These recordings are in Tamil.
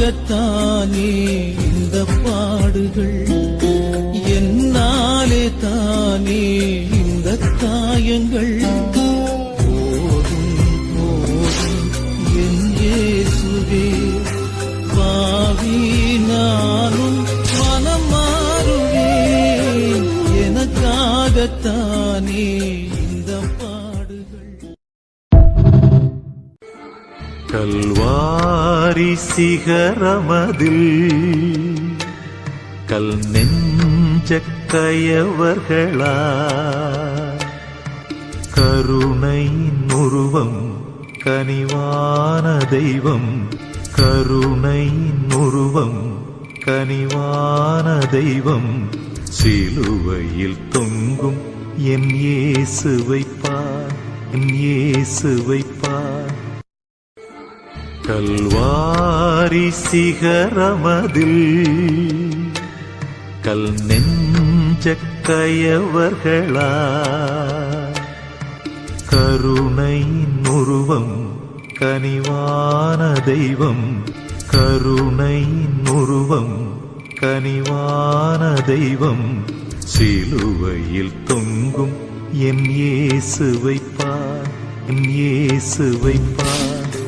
எனக்காகத்தானே இந்த பாடுகள். என்னாலே தானே இந்த காயங்கள். போதும் போதும் என் இயேசுவே. பாவி நானும் மனம் மாறுவேன் எனக்காகத்தானே இந்த பாடுகள். சிகரமதில் கல் நெஞ்ச கயவர்களா கருணை உருவம் கனிவான தெய்வம் கருணை உருவம் கனிவான தெய்வம். சிலுவையில் தொங்கும் என் இயேசுவை பார் என் இயேசுவை பார். கல்வாரி சிகரமதில் கல் நெஞ்ச கயவர்களா கருணை உருவம் கனிவான தெய்வம் கருணை உருவம் கனிவான தெய்வம். சிலுவையில் தொங்கும் என் இயேசுவை பார் என் இயேசுவை பார்.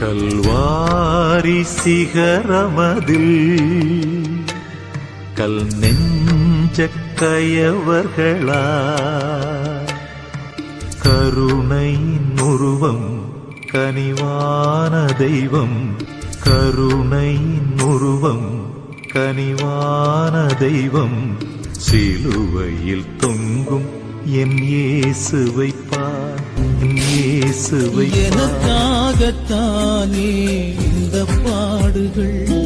கல்வாரி சிகரமதில் கல் நெஞ்ச கயவர்களா கருணை உருவம் கனிவான தெய்வம் கருணை உருவம் கனிவான தெய்வம். சிலுவையில் தொங்கும் என் இயேசுவை இயேசுவை எனக்காகத்தானே இந்த பாடுகள்?